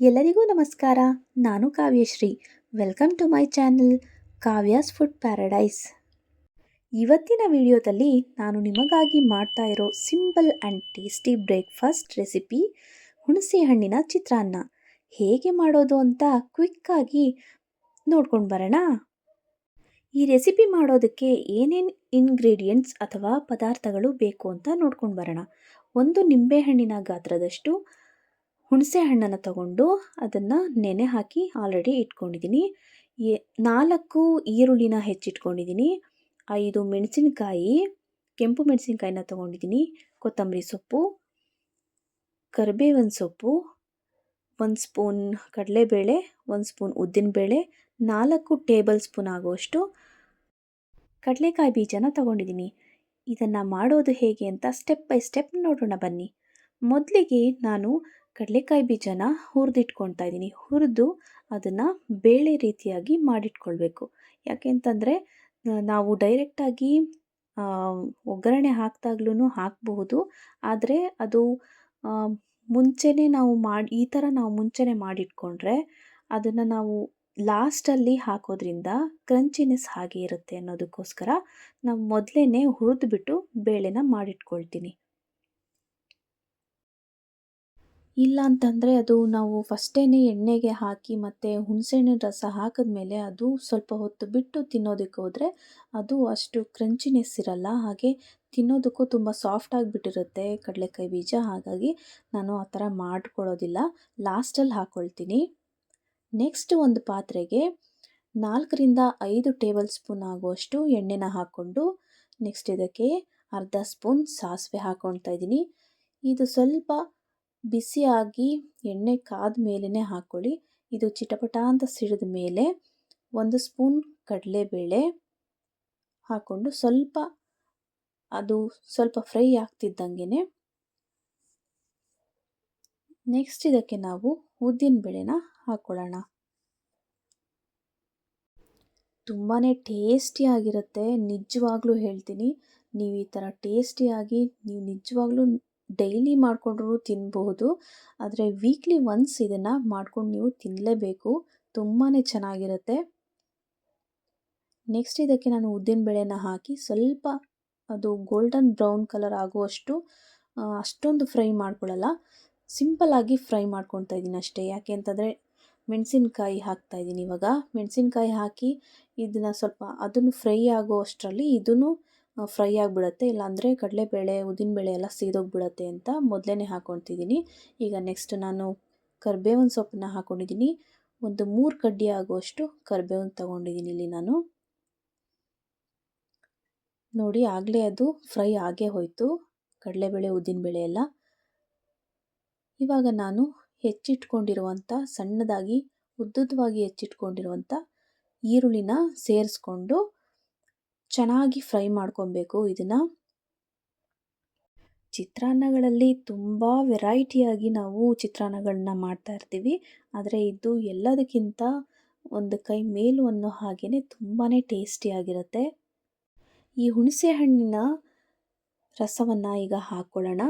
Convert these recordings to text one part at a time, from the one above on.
ಎಲ್ಲರಿಗೂ ನಮಸ್ಕಾರ. ನಾನು Kavyashree. Welcome to my channel Kavya's food paradise. ಇವತ್ತಿನ ವಿಡಿಯೋದಲ್ಲಿ ನಾನು ನಿಮಗಾಗಿ ಮಾಡ್ತಾ ಇರೋ simple and tasty breakfast recipe, ಹುಣಸೆ ಹಣ್ಣಿನ ಚಿತ್ರಾನ್ನ. ಹೇಗೆ ಮಾಡೋದು ಅಂತ ಕ್ವಿಕ್ಕಾಗಿ ನೋಡ್ಕೊಂಡು ಬರೋಣ. ಈ ರೆಸಿಪಿ ಮಾಡೋದಕ್ಕೆ ಏನೇನು ಇನ್ಗ್ರೀಡಿಯೆಂಟ್ಸ್ ಅಥವಾ ಪದಾರ್ಥಗಳು ಬೇಕು ಅಂತ ನೋಡ್ಕೊಂಡು ಬರೋಣ. ಒಂದು ನಿಂಬೆಹಣ್ಣಿನ ಗಾತ್ರದಷ್ಟು ಹುಣಸೆ ಹಣ್ಣನ್ನು ತಗೊಂಡು ಅದನ್ನು ನೆನೆ ಹಾಕಿ ಆಲ್ರೆಡಿ ಇಟ್ಕೊಂಡಿದ್ದೀನಿ ಎ, ನಾಲ್ಕು ಈರುಳ್ಳಿನ ಹೆಚ್ಚಿಟ್ಕೊಂಡಿದ್ದೀನಿ ಐದು ಮೆಣಸಿನಕಾಯಿ, ಕೆಂಪು ಮೆಣಸಿನಕಾಯಿನ ತೊಗೊಂಡಿದ್ದೀನಿ ಕೊತ್ತಂಬರಿ ಸೊಪ್ಪು, ಕರಿಬೇವಿನ ಸೊಪ್ಪು, ಒಂದು ಸ್ಪೂನ್ ಕಡಲೆಬೇಳೆ, ಒಂದು ಸ್ಪೂನ್ ಉದ್ದಿನಬೇಳೆ, ನಾಲ್ಕು ಟೇಬಲ್ ಸ್ಪೂನ್ ಆಗುವಷ್ಟು ಕಡಲೆಕಾಯಿ ಬೀಜನ ತಗೊಂಡಿದ್ದೀನಿ ಇದನ್ನು ಮಾಡೋದು ಹೇಗೆ ಅಂತ ಸ್ಟೆಪ್ ಬೈ ಸ್ಟೆಪ್ ನೋಡೋಣ ಬನ್ನಿ. ಮೊದಲಿಗೆ ನಾನು ಕಡಲೆಕಾಯಿ ಬೀಜನ ಹುರಿದಿಟ್ಕೊಳ್ತಾ ಇದ್ದೀನಿ. ಹುರಿದು ಅದನ್ನು ಬೇಳೆ ರೀತಿಯಾಗಿ ಮಾಡಿಟ್ಕೊಳ್ಬೇಕು. ಯಾಕೆಂತಂದರೆ ನಾವು ಡೈರೆಕ್ಟಾಗಿ ಒಗ್ಗರಣೆ ಹಾಕಿದಾಗ್ಲೂ ಹಾಕಬಹುದು. ಆದರೆ ಅದು ಮುಂಚೆನೇ ನಾವು ಮಾಡಿ, ಈ ಥರ ನಾವು ಮುಂಚೆನೇ ಮಾಡಿಟ್ಕೊಂಡ್ರೆ ಅದನ್ನು ನಾವು ಲಾಸ್ಟಲ್ಲಿ ಹಾಕೋದ್ರಿಂದ ಕ್ರಂಚಿನೆಸ್ ಹಾಗೆ ಇರುತ್ತೆ ಅನ್ನೋದಕ್ಕೋಸ್ಕರ ನಾವು ಮೊದಲೇ ಹುರಿದ್ಬಿಟ್ಟು ಬೇಳೆನ ಮಾಡಿಟ್ಕೊಳ್ತೀನಿ. ಇಲ್ಲ ಅಂತಂದರೆ ಅದು ನಾವು ಫಸ್ಟೇನೆ ಎಣ್ಣೆಗೆ ಹಾಕಿ ಮತ್ತು ಹುಣಸೆಹಣ್ಣಿನ ರಸ ಹಾಕಿದ್ಮೇಲೆ ಅದು ಸ್ವಲ್ಪ ಹೊತ್ತು ಬಿಟ್ಟು ತಿನ್ನೋದಕ್ಕೆ ಹೋದರೆ ಅದು ಅಷ್ಟು ಕ್ರಂಚಿನೆಸ್ ಇರಲ್ಲ. ಹಾಗೆ ತಿನ್ನೋದಕ್ಕೂ ತುಂಬ ಸಾಫ್ಟ್ ಆಗಿಬಿಟ್ಟಿರುತ್ತೆ ಕಡಲೆಕಾಯಿ ಬೀಜ. ಹಾಗಾಗಿ ನಾನು ಆ ಥರ ಮಾಡ್ಕೊಳ್ಳೋದಿಲ್ಲ. ಲಾಸ್ಟಲ್ಲಿ ಹಾಕ್ಕೊಳ್ತೀನಿ ನೆಕ್ಸ್ಟ್ ಒಂದು ಪಾತ್ರೆಗೆ ನಾಲ್ಕರಿಂದ ಐದು ಟೇಬಲ್ ಸ್ಪೂನ್ ಆಗುವಷ್ಟು ಎಣ್ಣೆನ ಹಾಕ್ಕೊಂಡು ನೆಕ್ಸ್ಟ್ ಇದಕ್ಕೆ ಅರ್ಧ ಸ್ಪೂನ್ ಸಾಸಿವೆ ಹಾಕ್ಕೊಳ್ತಾ ಇದ್ದೀನಿ. ಇದು ಸ್ವಲ್ಪ ಬಿಸಿಯಾಗಿ ಎಣ್ಣೆ ಕಾದ ಮೇಲೇ ಹಾಕ್ಕೊಳ್ಳಿ ಇದು ಚಿಟಪಟ ಅಂತ ಸಿಡಿದ ಮೇಲೆ ಒಂದು ಸ್ಪೂನ್ ಕಡಲೆಬೇಳೆ ಹಾಕ್ಕೊಂಡು ಸ್ವಲ್ಪ ಅದು ಸ್ವಲ್ಪ ಫ್ರೈ ಆಗ್ತಿದ್ದಂಗೆ ನೆಕ್ಸ್ಟ್ ಇದಕ್ಕೆ ನಾವು ಉದ್ದಿನ ಬೇಳೆನ ಹಾಕ್ಕೊಳ್ಳೋಣ ತುಂಬಾ ಟೇಸ್ಟಿಯಾಗಿರುತ್ತೆ ನಿಜವಾಗ್ಲೂ ಹೇಳ್ತೀನಿ. ನೀವು ಈ ಥರ ಟೇಸ್ಟಿಯಾಗಿ, ನೀವು ನಿಜವಾಗ್ಲೂ ಡೈಲಿ ಮಾಡಿಕೊಂಡ್ರು ತಿನ್ಬಹುದು ಆದರೆ ವೀಕ್ಲಿ ಒನ್ಸ್ ಇದನ್ನು ಮಾಡ್ಕೊಂಡು ನೀವು ತಿನ್ನಲೇಬೇಕು ತುಂಬಾ ಚೆನ್ನಾಗಿರುತ್ತೆ. ನೆಕ್ಸ್ಟ್ ಇದಕ್ಕೆ ನಾನು ಉದ್ದಿನ ಬೇಳೆನ ಹಾಕಿ ಸ್ವಲ್ಪ ಅದು ಗೋಲ್ಡನ್ ಬ್ರೌನ್ ಕಲರ್ ಆಗುವಷ್ಟು ಅಷ್ಟೊಂದು ಫ್ರೈ ಮಾಡ್ಕೊಳ್ಳಲ್ಲ ಸಿಂಪಲ್ಲಾಗಿ ಫ್ರೈ ಮಾಡ್ಕೊತಾ ಇದ್ದೀನಿ ಅಷ್ಟೇ. ಯಾಕೆ ಅಂತಂದರೆ ಮೆಣಸಿನ್ಕಾಯಿ ಹಾಕ್ತಾಯಿದ್ದೀನಿ ಇವಾಗ. ಮೆಣಸಿನ್ಕಾಯಿ ಹಾಕಿ ಇದನ್ನು ಸ್ವಲ್ಪ ಅದನ್ನು ಫ್ರೈ ಆಗೋ ಅಷ್ಟರಲ್ಲಿ ಇದನ್ನು ಫ್ರೈ ಆಗಿಬಿಡುತ್ತೆ. ಇಲ್ಲಾಂದರೆ ಕಡಲೆಬೇಳೆ ಉದ್ದಿನಬೇಳೆ ಎಲ್ಲ ಸೀದೋಗಿಬಿಡತ್ತೆ ಅಂತ ಮೊದಲೇ ಹಾಕ್ಕೊತಿದ್ದೀನಿ ಈಗ ನೆಕ್ಸ್ಟ್ ನಾನು ಕರ್ಬೇವಿನ ಸೊಪ್ಪನ್ನ ಹಾಕ್ಕೊಂಡಿದ್ದೀನಿ ಒಂದು ಮೂರು ಕಡ್ಡಿ ಆಗುವಷ್ಟು ಕರ್ಬೇವನ್ನ ತೊಗೊಂಡಿದ್ದೀನಿ ಇಲ್ಲಿ ನಾನು. ನೋಡಿ, ಆಗಲೇ ಅದು ಫ್ರೈ ಆಗೇ ಹೋಯಿತು. ಕಡಲೆಬೇಳೆ ಉದ್ದಿನಬೇಳೆ ಎಲ್ಲ. ಇವಾಗ ನಾನು ಹೆಚ್ಚಿಟ್ಕೊಂಡಿರುವಂಥ, ಸಣ್ಣದಾಗಿ ಉದ್ದುದ್ದವಾಗಿ ಹೆಚ್ಚಿಟ್ಕೊಂಡಿರುವಂಥ ಈರುಳ್ಳಿನ ಸೇರಿಸ್ಕೊಂಡು ಚೆನ್ನಾಗಿ ಫ್ರೈ ಮಾಡ್ಕೊಬೇಕು ಇದನ್ನು. ಚಿತ್ರಾನ್ನಗಳಲ್ಲಿ ತುಂಬ ವೆರೈಟಿಯಾಗಿ ನಾವು ಚಿತ್ರಾನ್ನಗಳನ್ನ ಮಾಡ್ತಾ ಇರ್ತೀವಿ. ಆದರೆ ಇದು ಎಲ್ಲದಕ್ಕಿಂತ ಒಂದು ಕೈ ಮೇಲು ಅನ್ನೋ ಹಾಗೆಯೇ ತುಂಬಾ ಟೇಸ್ಟಿಯಾಗಿರುತ್ತೆ ಈ ಹುಣಸೆ ಹಣ್ಣಿನ ರಸವನ್ನು ಈಗ ಹಾಕ್ಕೊಳ್ಳೋಣ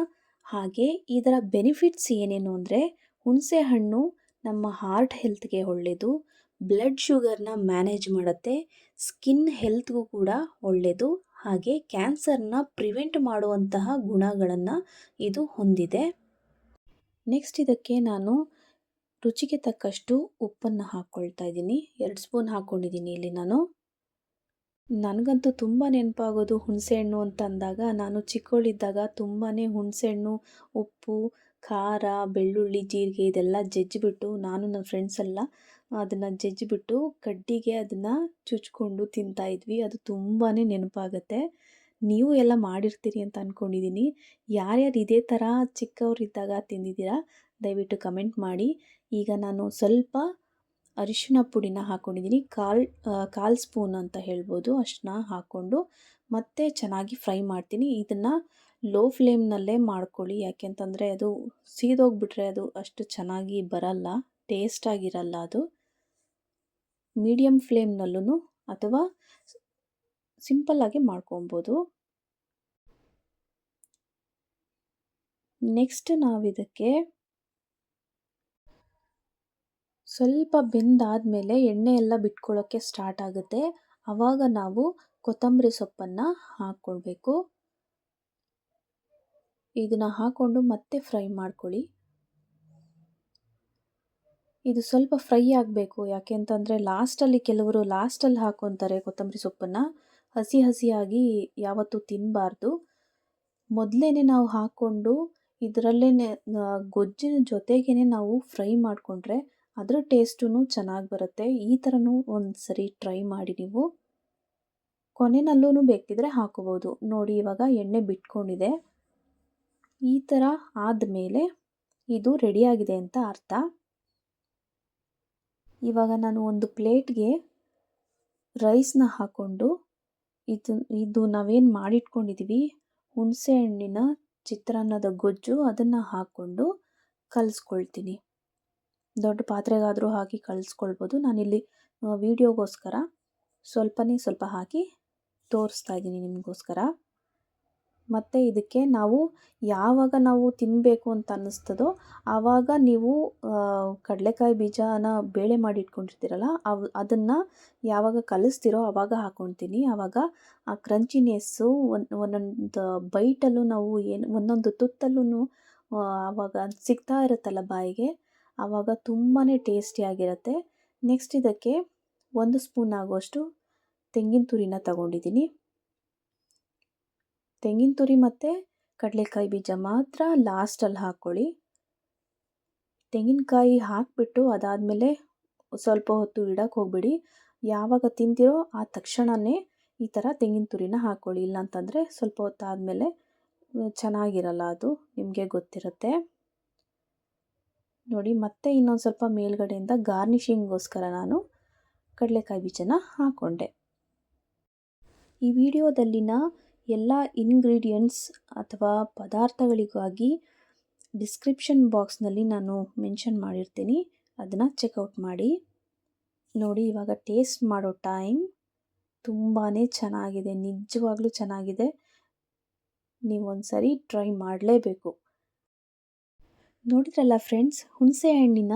ಹಾಗೆ ಇದರ ಬೆನಿಫಿಟ್ಸ್ ಏನೇನು ಅಂದರೆ ಹುಣಸೆ ಹಣ್ಣು ನಮ್ಮ ಹಾರ್ಟ್ ಹೆಲ್ತ್ಗೆ ಒಳ್ಳೆಯದು ಬ್ಲಡ್ ಶುಗರ್ನ ಮ್ಯಾನೇಜ್ ಮಾಡುತ್ತೆ. ಸ್ಕಿನ್ ಹೆಲ್ತ್ಗೂ ಕೂಡ ಒಳ್ಳೆಯದು ಹಾಗೆ ಕ್ಯಾನ್ಸರ್ನ ಪ್ರಿವೆಂಟ್ ಮಾಡುವಂತಹ ಗುಣಗಳನ್ನು ಇದು ಹೊಂದಿದೆ. ನೆಕ್ಸ್ಟ್ ಇದಕ್ಕೆ ನಾನು ರುಚಿಗೆ ತಕ್ಕಷ್ಟು ಉಪ್ಪನ್ನು ಹಾಕ್ಕೊಳ್ತಾ ಇದ್ದೀನಿ. ಎರಡು ಸ್ಪೂನ್ ಹಾಕ್ಕೊಂಡಿದ್ದೀನಿ ಇಲ್ಲಿ ನಾನು. ನನಗಂತೂ ತುಂಬ ನೆನಪಾಗೋದು ಹುಣಸೆಹಣ್ಣು ಅಂತ ಅಂದಾಗ ನಾನು ಚಿಕ್ಕವಳಿದ್ದಾಗ ತುಂಬಾ ಹುಣಸೆಹಣ್ಣು ಉಪ್ಪು, ಖಾರ, ಬೆಳ್ಳುಳ್ಳಿ, ಜೀರಿಗೆ ಇದೆಲ್ಲ ಜಜ್ಜಿಬಿಟ್ಟು ನಾನು ನನ್ನ ಫ್ರೆಂಡ್ಸ್ ಎಲ್ಲ ಅದನ್ನು ಜಜ್ಜಿಬಿಟ್ಟು ಕಡ್ಡಿಗೆ ಅದನ್ನು ಚುಚ್ಕೊಂಡು ತಿಂತಾಯಿದ್ವಿ ಅದು ತುಂಬಾ ನೆನಪಾಗತ್ತೆ. ನೀವು ಎಲ್ಲ ಮಾಡಿರ್ತೀರಿ ಅಂತ ಅಂದ್ಕೊಂಡಿದ್ದೀನಿ ಯಾರ್ಯಾರು ಇದೇ ಥರ ಚಿಕ್ಕವರಿದ್ದಾಗ ತಿಂದಿದ್ದೀರಾ? ದಯವಿಟ್ಟು ಕಮೆಂಟ್ ಮಾಡಿ. ಈಗ ನಾನು ಸ್ವಲ್ಪ ಅರಿಶಿನ ಪುಡಿನ ಹಾಕ್ಕೊಂಡಿದ್ದೀನಿ ಕಾಲ್ ಕಾಲು ಸ್ಪೂನ್ ಅಂತ ಹೇಳ್ಬೋದು. ಅಷ್ಟನ್ನ ಹಾಕ್ಕೊಂಡು ಮತ್ತೆ ಚೆನ್ನಾಗಿ ಫ್ರೈ ಮಾಡ್ತೀನಿ. ಇದನ್ನು ಲೋ ಫ್ಲೇಮ್ನಲ್ಲೇ ಮಾಡ್ಕೊಳ್ಳಿ. ಯಾಕೆಂತಂದರೆ ಅದು ಸೀದೋಗ್ಬಿಟ್ರೆ ಅದು ಅಷ್ಟು ಚೆನ್ನಾಗಿ ಬರಲ್ಲ. ಟೇಸ್ಟಾಗಿರಲ್ಲ ಅದು. ಮೀಡಿಯಮ್ ಫ್ಲೇಮ್ನಲ್ಲೂ ಅಥವಾ ಸಿಂಪಲ್ಲಾಗಿ ಮಾಡ್ಕೊಬೋದು. ನೆಕ್ಸ್ಟ್ ನಾವಿದಕ್ಕೆ ಸ್ವಲ್ಪ ಬೆಂದಾದಮೇಲೆ ಎಣ್ಣೆ ಎಲ್ಲ ಬಿಟ್ಕೊಳ್ಳೋಕ್ಕೆ ಸ್ಟಾರ್ಟ್ ಆಗುತ್ತೆ. ಆವಾಗ ನಾವು ಕೊತ್ತಂಬರಿ ಸೊಪ್ಪನ್ನು ಹಾಕ್ಕೊಳ್ಬೇಕು. ಇದನ್ನು ಹಾಕ್ಕೊಂಡು ಮತ್ತೆ ಫ್ರೈ ಮಾಡ್ಕೊಳ್ಳಿ. ಇದು ಸ್ವಲ್ಪ ಫ್ರೈ ಆಗಬೇಕು. ಯಾಕೆ ಅಂತಂದರೆ ಲಾಸ್ಟಲ್ಲಿ ಕೆಲವರು ಲಾಸ್ಟಲ್ಲಿ ಹಾಕ್ಕೊತಾರೆ ಕೊತ್ತಂಬರಿ ಸೊಪ್ಪನ್ನು. ಹಸಿ ಹಸಿಯಾಗಿ ಯಾವತ್ತೂ ತಿನ್ನಬಾರ್ದು ಮೊದಲೇ ನಾವು ಹಾಕ್ಕೊಂಡು ಇದರಲ್ಲೇ ಗೊಜ್ಜಿನ ಜೊತೆಗೇ ನಾವು ಫ್ರೈ ಮಾಡಿಕೊಂಡ್ರೆ ಅದರ ಟೇಸ್ಟೂ ಚೆನ್ನಾಗಿ ಬರುತ್ತೆ. ಈ ಥರನೂ ಒಂದು ಸರಿ ಟ್ರೈ ಮಾಡಿ ನೀವು. ಕೊನೆಯಲ್ಲೂ ಬೇಕಿದ್ರೆ ಹಾಕೋಬೋದು. ನೋಡಿ ಇವಾಗ ಎಣ್ಣೆ ಬಿಟ್ಕೊಂಡಿದೆ. ಈ ಥರ ಆದಮೇಲೆ ಇದು ರೆಡಿಯಾಗಿದೆ ಅಂತ ಅರ್ಥ. ಇವಾಗ ನಾನು ಒಂದು ಪ್ಲೇಟ್ಗೆ ರೈಸ್ನ ಹಾಕ್ಕೊಂಡು ಇದು ಇದು ನಾವೇನು ಮಾಡಿಟ್ಕೊಂಡಿದ್ದೀವಿ ಹುಣಸೆ ಹಣ್ಣಿನ ಚಿತ್ರಾನ್ನದ ಗೊಜ್ಜು ಅದನ್ನು ಹಾಕ್ಕೊಂಡು ಕಲಿಸ್ಕೊಳ್ತೀನಿ. ದೊಡ್ಡ ಪಾತ್ರೆಗಾದರೂ ಹಾಕಿ ಕಲಿಸ್ಕೊಳ್ಬೋದು. ನಾನಿಲ್ಲಿ ವೀಡಿಯೋಗೋಸ್ಕರ ಸ್ವಲ್ಪನೇ ಸ್ವಲ್ಪ ಹಾಕಿ ತೋರಿಸ್ತಾ ಇದ್ದೀನಿ ನಿಮಗೋಸ್ಕರ. ಮತ್ತು ಇದಕ್ಕೆ ನಾವು ಯಾವಾಗ ನಾವು ತಿನ್ನಬೇಕು ಅಂತ ಅನ್ನಿಸ್ತದೋ ಆವಾಗ ನೀವು ಕಡಲೆಕಾಯಿ ಬೀಜನ ಬೇಳೆ ಮಾಡಿ ಇಟ್ಕೊಂಡಿರ್ತೀರಲ್ಲ, ಅವು, ಅದನ್ನು ಯಾವಾಗ ಕಲಿಸ್ತೀರೋ ಆವಾಗ ಹಾಕ್ಕೊಳ್ತೀನಿ ಆವಾಗ ಆ ಕ್ರಂಚಿನೆಸ್ಸು ಒನ್, ಒಂದೊಂದು ಬೈಟಲ್ಲೂ ನಾವು ಏನು, ಒಂದೊಂದು ತುತ್ತಲ್ಲೂ ಆವಾಗ ಸಿಗ್ತಾ ಇರುತ್ತಲ್ಲ ಬಾಯಿಗೆ, ಆವಾಗ ತುಂಬಾ ಟೇಸ್ಟಿಯಾಗಿರುತ್ತೆ ನೆಕ್ಸ್ಟ್ ಇದಕ್ಕೆ ಒಂದು ಸ್ಪೂನ್ ಆಗುವಷ್ಟು ತೆಂಗಿನ ತುರಿನ ತಗೊಂಡಿದ್ದೀನಿ. ತೆಂಗಿನ ತುರಿ ಮತ್ತು ಕಡಲೆಕಾಯಿ ಬೀಜ ಮಾತ್ರ ಲಾಸ್ಟಲ್ಲಿ ಹಾಕ್ಕೊಳ್ಳಿ ತೆಂಗಿನಕಾಯಿ ಹಾಕಿಬಿಟ್ಟು ಅದಾದಮೇಲೆ ಸ್ವಲ್ಪ ಹೊತ್ತು ಇಡಕ್ಕೆ ಹೋಗಬೇಡಿ. ಯಾವಾಗ ತಿಂತೀರೋ ಆ ತಕ್ಷಣವೇ ಈ ಥರ ತೆಂಗಿನ ತುರಿನ ಹಾಕ್ಕೊಳ್ಳಿ ಇಲ್ಲಾಂತಂದರೆ ಸ್ವಲ್ಪ ಹೊತ್ತಾದಮೇಲೆ ಚೆನ್ನಾಗಿರಲ್ಲ ಅದು, ನಿಮಗೆ ಗೊತ್ತಿರುತ್ತೆ. ನೋಡಿ, ಮತ್ತೆ ಇನ್ನೊಂದು ಸ್ವಲ್ಪ ಮೇಲ್ಗಡೆಯಿಂದ ಗಾರ್ನಿಷಿಂಗ್ಗೋಸ್ಕರ ನಾನು ಕಡಲೆಕಾಯಿ ಬೀಜನ ಹಾಕ್ಕೊಂಡೆ ಈ ವಿಡಿಯೋದಲ್ಲಿನ ಎಲ್ಲ ಇಂಗ್ರೀಡಿಯೆಂಟ್ಸ್ ಅಥವಾ ಪದಾರ್ಥಗಳಿಗಾಗಿ ಡಿಸ್ಕ್ರಿಪ್ಷನ್ ಬಾಕ್ಸ್ನಲ್ಲಿ ನಾನು ಮೆನ್ಷನ್ ಮಾಡಿರ್ತೀನಿ. ಅದನ್ನು ಚೆಕ್ಔಟ್ ಮಾಡಿ. ನೋಡಿ, ಇವಾಗ ಟೇಸ್ಟ್ ಮಾಡೋ ಟೈಮ್ ತುಂಬಾ ಚೆನ್ನಾಗಿದೆ, ನಿಜವಾಗ್ಲೂ ಚೆನ್ನಾಗಿದೆ. ನೀವೊಂದು ಸರಿ ಟ್ರೈ ಮಾಡಲೇಬೇಕು. ನೋಡಿದ್ರಲ್ಲ ಫ್ರೆಂಡ್ಸ್ ಹುಣಸೆ ಹಣ್ಣಿನ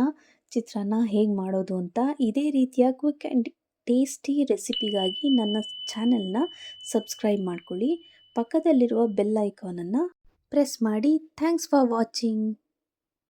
ಚಿತ್ರಾನ್ನ ಹೇಗೆ ಮಾಡೋದು ಅಂತ? ಇದೇ ರೀತಿಯ ಕ್ವಿಕ್ ಆ್ಯಂಡ್ ಟೇಸ್ಟಿ ರೆಸಿಪಿಗಾಗಿ ನನ್ನ ಚಾನೆಲ್ನ ಸಬ್ಸ್ಕ್ರೈಬ್ ಮಾಡ್ಕೊಳ್ಳಿ. ಪಕ್ಕದಲ್ಲಿರುವ ಬೆಲ್ ಐಕಾನನ್ನು ಪ್ರೆಸ್ ಮಾಡಿ. Thanks for watching